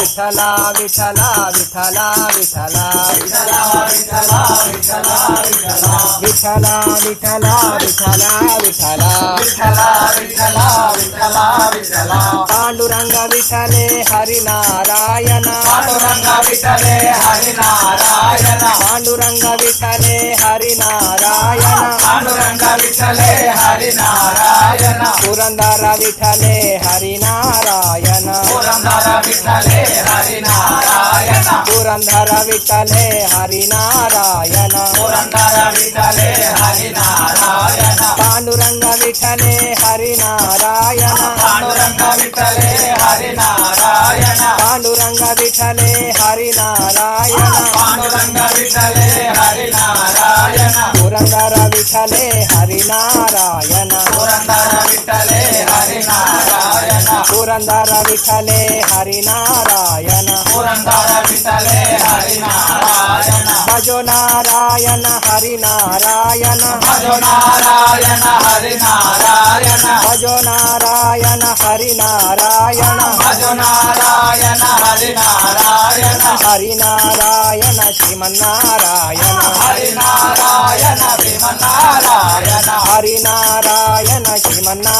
Vitthala Vitthala Vitthala Vitthala. Vitthala Vitthala Vitthala Vitthala. Panduranga విఠలే Harinarayana. Panduranga విఠలే Harinarayana. Panduranga విఠలే Harinarayana Panduranga విఠలే Harinarayana Purandara విఠలే Harinarayana. Purandara విఠలే Harinarayana. Purandara విఠలే Harinarayana. Panduranga విఠలే Harinarayana. Panduranga విఠలే Harinarayana. Panduranga విఠలే Harinarayana. Panduranga విఠలే Harinarayana. Purandara విఠలే Harinarayana. Purandara విఠలే Harinarayana. Purandara విఠలే Harinarayana. Purandara విఠలే Harinarayana. భజో Narayana Harinarayana. భజో Narayana Harinarayana భజో Narayana Harinarayana భజో Narayana Harinarayana Harinarayana Srimannarayana. Harinarayana Srimannarayana. Harinarayana Srimannarayana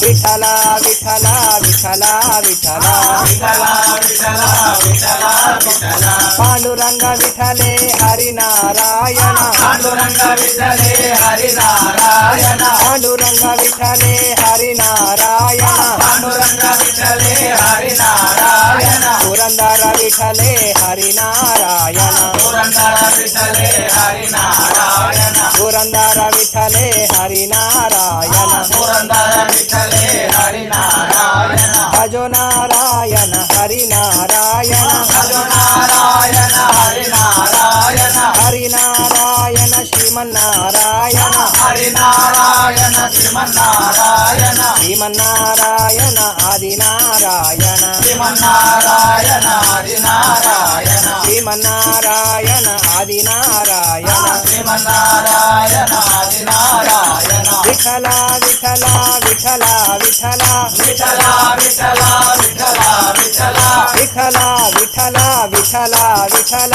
Vitthala Vitthala Vitthala Vitthala. Panduranga విఠలే Harinarayana. Panduranga విఠలే Harinarayana. Panduranga విఠలే Harinarayana Panduranga విఠలే Harinarayana Purandara విఠలే Harinarayana. Purandara విఠలే Harinarayana. Purandara విఠలే Harinarayana Purandara Srimannarayana. Srimannarayana Srimannarayana Harinarayana Srimannarayana Adinarayana. Srimannarayana Harinarayana Vitthala Vitthala Vitthala Vitthala Vitthala Vitthala. Vitthala Vitthala Vitthala Vitthala. Vitthala Vitthala Vitthala Vitthala.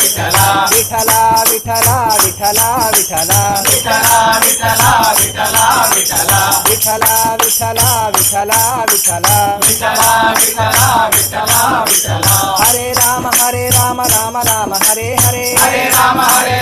Vitthala Vitthala Vitthala Vitthala Vitthala. Vitthala Vitthala Vitthala Hare Rama Hare Rama Rama Rama Hare